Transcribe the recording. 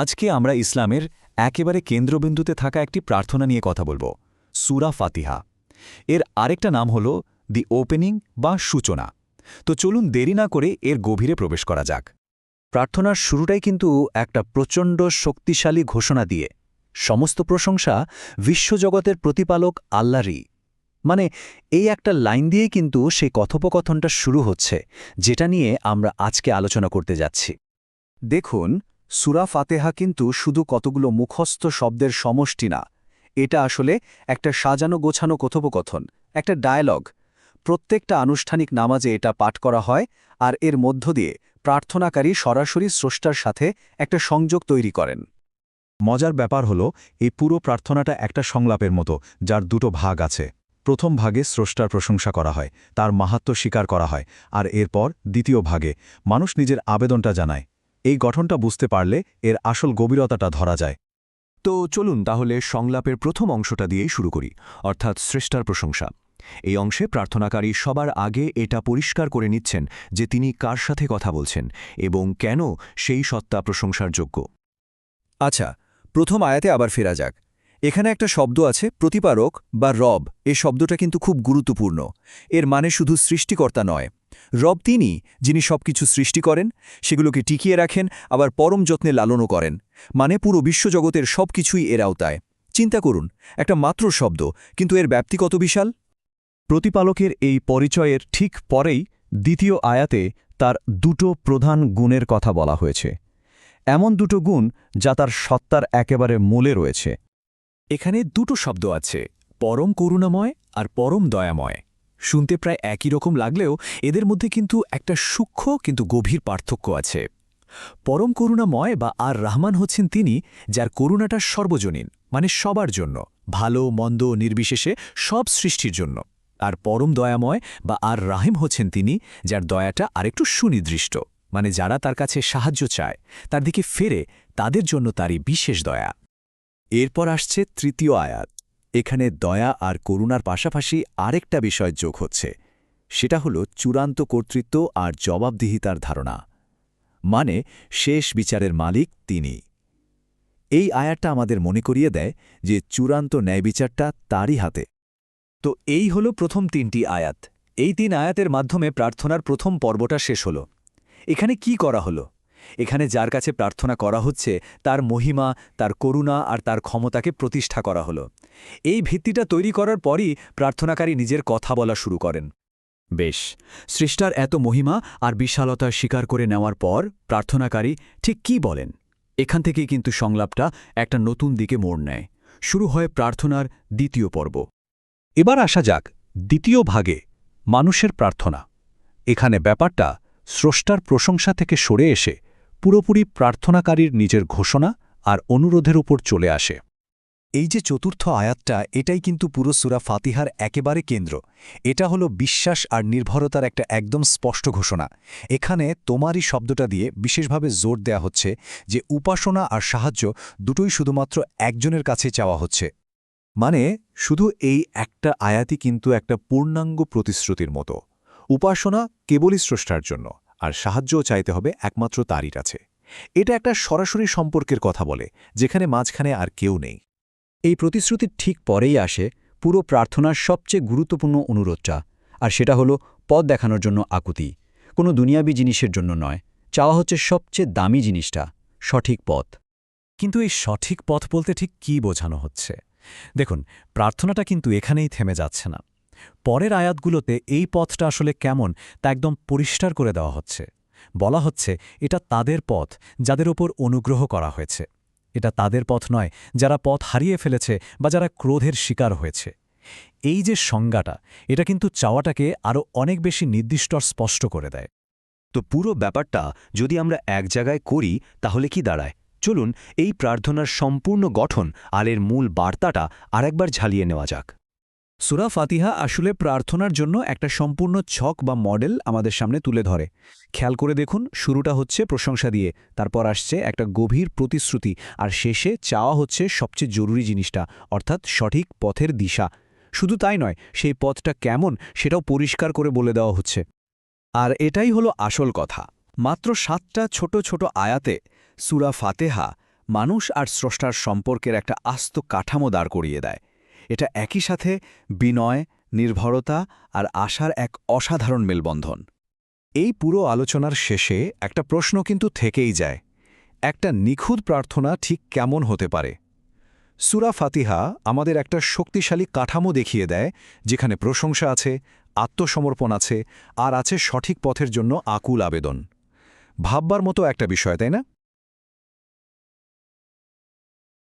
আজকে আমরা ইসলামের একেবারে কেন্দ্রবিন্দুতে থাকা একটি প্রার্থনা নিয়ে কথা বলব, সুরা ফাতিহা। এর আরেকটা নাম হল দি ওপেনিং বা সূচনা। তো চলুন দেরি না করে এর গভীরে প্রবেশ করা যাক। প্রার্থনার শুরুটাই কিন্তু একটা প্রচণ্ড শক্তিশালী ঘোষণা দিয়ে। সমস্ত প্রশংসা বিশ্বজগতের প্রতিপালক আল্লাহরই। মানে এই একটা লাইন দিয়েই কিন্তু সেই কথোপকথনটা শুরু হচ্ছে, যেটা নিয়ে আমরা আজকে আলোচনা করতে যাচ্ছি। দেখুন সুরা ফাতেহা কিন্তু শুধু কতগুলো মুখস্থ শব্দের সমষ্টি না, এটা আসলে একটা সাজানো গোছানো কথোপকথন, একটা ডায়ালগ। প্রত্যেকটা আনুষ্ঠানিক নামাজে এটা পাঠ করা হয় আর এর মধ্য দিয়ে প্রার্থনাকারী সরাসরি স্রষ্টার সাথে একটা সংযোগ তৈরি করেন। মজার ব্যাপার হল, এই পুরো প্রার্থনাটা একটা সংলাপের মতো, যার দুটো ভাগ আছে। প্রথম ভাগে স্রষ্টার প্রশংসা করা হয়, তার মাহাত্ম স্বীকার করা হয়, আর এরপর দ্বিতীয় ভাগে মানুষ নিজের আবেদনটা জানায়। এই গঠনটা বুঝতে পারলে এর আসল গভীরতাটা ধরা যায়। তো চলুন তাহলে সংলাপের প্রথম অংশটা দিয়েই শুরু করি, অর্থাৎ শ্রেষ্ঠার প্রশংসা। এই অংশে প্রার্থনাকারী সবার আগে এটা পরিষ্কার করে নিচ্ছেন যে তিনি কার সাথে কথা বলছেন এবং কেন সেই সত্তা প্রশংসার যোগ্য। আচ্ছা প্রথম আয়াতে আবার ফেরা যাক। এখানে একটা শব্দ আছে, প্রতিপারক বা রব। এ শব্দটা কিন্তু খুব গুরুত্বপূর্ণ। এর মানে শুধু সৃষ্টিকর্তা নয়। রব তিনি, যিনি সবকিছু সৃষ্টি করেন, সেগুলোকে টিকিয়ে রাখেন, আবার পরম যত্নে লালনও করেন। মানে পুরো বিশ্বজগতের সবকিছুই এর আওতায়। চিন্তা করুন, একটা মাত্র শব্দ, কিন্তু এর ব্যাপ্তি কত বিশাল? প্রতিপালকের এই পরিচয়ের ঠিক পরেই দ্বিতীয় আয়াতে তার দুটো প্রধান গুণের কথা বলা হয়েছে। এমন দুটো গুণ যা তার সত্তার একেবারে মূলে রয়েছে। এখানে দুটো শব্দ আছে, পরম করুণাময় আর পরম দয়াময়। শুনতে প্রায় একই রকম লাগলেও এদের মধ্যে কিন্তু একটা সূক্ষ্ম কিন্তু গভীর পার্থক্য আছে। পরম করুণাময় বা আর রহমান হচ্ছেন তিনি, যার করুণাটা সর্বজনীন মানে সবার জন্য, ভালো, মন্দ, নির্বিশেষে সব সৃষ্টির জন্য। আর পরম দয়াময় বা আর রাহিম হচ্ছেন তিনি, যার দয়াটা আরেকটু সুনির্দিষ্ট মানে যারা তার কাছে সাহায্য চায়, তার দিকে ফেরে, তাদের জন্য তারই বিশেষ দয়া। এরপর আসছে তৃতীয় আয়াত। এখানে দয়া আর করুণার পাশাপাশি আরেকটা বিষয় যোগ হচ্ছে। সেটা হল চূড়ান্ত কর্তৃত্ব আর জবাবদিহিতার ধারণা। মানে শেষ বিচারের মালিক তিনি। এই আয়াতটা আমাদের মনে করিয়ে দেয় যে চূড়ান্ত ন্যায়বিচারটা তারই হাতে। তো এই হল প্রথম তিনটি আয়াত। এই তিন আয়াতের মাধ্যমে প্রার্থনার প্রথম পর্বটা শেষ হল। এখানে কি করা হলো? এখানে যার কাছে প্রার্থনা করা হচ্ছে, তার মহিমা, তার করুণা আর তার ক্ষমতাকে প্রতিষ্ঠা করা হলো। এই ভিত্তিটা তৈরি করার পরই প্রার্থনাকারী নিজের কথা বলা শুরু করেন। বেশ, সৃষ্টার এত মহিমা আর বিশালতা স্বীকার করে নেওয়ার পর প্রার্থনাকারী ঠিক কি বলেন? এখান থেকেই কিন্তু সংলাপটা একটা নতুন দিকে মোড় নেয়। শুরু হয় প্রার্থনার দ্বিতীয় পর্ব। এবার আসা যাক দ্বিতীয় ভাগে মানুষের প্রার্থনা। এখানে ব্যাপারটা স্রষ্টার প্রশংসা থেকে সরে এসে পুরোপুরি প্রার্থনাকারীর নিজের ঘোষণা আর অনুরোধের উপর চলে আসে। এই যে চতুর্থ আয়াতটা, এটাই কিন্তু পুরো সুরা ফাতিহার একেবারে কেন্দ্র। এটা হলো বিশ্বাস আর নির্ভরতার একটা একদম স্পষ্ট ঘোষণা। এখানে তোমারই শব্দটা দিয়ে বিশেষভাবে জোর দেয়া হচ্ছে যে উপাসনা আর সাহায্য দুটোই শুধুমাত্র একজনের কাছে চাওয়া হচ্ছে। মানে শুধু এই একটা আয়াতই কিন্তু একটা পূর্ণাঙ্গ প্রতিশ্রুতির মতো। উপাসনা কেবলই স্রষ্টার জন্য। আর সাহায্যও চাইতে হবে একমাত্র তারই কাছে। এটা একটা সরাসরি সম্পর্কের কথা বলে, যেখানে মাঝখানে আর কেউ নেই। এই প্রতিশ্রুতির ঠিক পরেই আসে পুরো প্রার্থনার সবচেয়ে গুরুত্বপূর্ণ অনুরোধটা, আর সেটা হলো পথ দেখানোর জন্য আকুতি। কোনো দুনিয়াবি জিনিসের জন্য নয়, চাওয়া হচ্ছে সবচেয়ে দামি জিনিসটা, সঠিক পথ। কিন্তু এই সঠিক পথ বলতে ঠিক কি বোঝানো হচ্ছে? দেখুন, প্রার্থনাটা কিন্তু এখানেই থেমে যাচ্ছে না। পরের আয়াতগুলোতে এই পথটা আসলে কেমন তা একদম পরিষ্কার করে দেওয়া হচ্ছে। বলা হচ্ছে, এটা তাদের পথ যাদের ওপর অনুগ্রহ করা হয়েছে। এটা তাদের পথ নয়, যারা পথ হারিয়ে ফেলেছে বা যারা ক্রোধের শিকার হয়েছে। এই যে সংজ্ঞাটা, এটা কিন্তু চাওয়াটাকে আরও অনেক বেশি নির্দিষ্ট স্পষ্ট করে দেয়। তো পুরো ব্যাপারটা যদি আমরা এক জায়গায় করি, তাহলে কি দাঁড়ায়? চলুন, এই প্রার্থনার সম্পূর্ণ গঠন, আলের মূল বার্তাটা আরেকবার ঝালিয়ে নেওয়া যাক। সুরা ফাতিহা আসলে প্রার্থনার জন্য একটা সম্পূর্ণ ছক বা মডেল আমাদের সামনে তুলে ধরে। খেয়াল করে দেখুন, শুরুটা হচ্ছে প্রশংসা দিয়ে, তারপর আসছে একটা গভীর প্রতিশ্রুতি, আর শেষে চাওয়া হচ্ছে সবচেয়ে জরুরি জিনিসটা, অর্থাৎ সঠিক পথের দিশা। শুধু তাই নয়, সেই পথটা কেমন সেটাও পরিষ্কার করে বলে দেওয়া হচ্ছে। আর এটাই হলো আসল কথা। মাত্র সাতটা ছোট ছোট আয়াতে সুরা ফাতেহা মানুষ আর স্রষ্টার সম্পর্কের একটা আস্ত কাঠামো দাঁড় করিয়ে দেয়। এটা একই সাথে বিনয়, নির্ভরতা আর আশার এক অসাধারণ মেলবন্ধন। এই পুরো আলোচনার শেষে একটা প্রশ্ন কিন্তু থেকেই যায়। একটা নিখুঁত প্রার্থনা ঠিক কেমন হতে পারে? সুরা ফাতিহা আমাদের একটা শক্তিশালী কাঠামো দেখিয়ে দেয়, যেখানে প্রশংসা আছে, আত্মসমর্পণ আছে আর আছে সঠিক পথের জন্য আকুল আবেদন। ভাববার মতো একটা বিষয়, তাই না?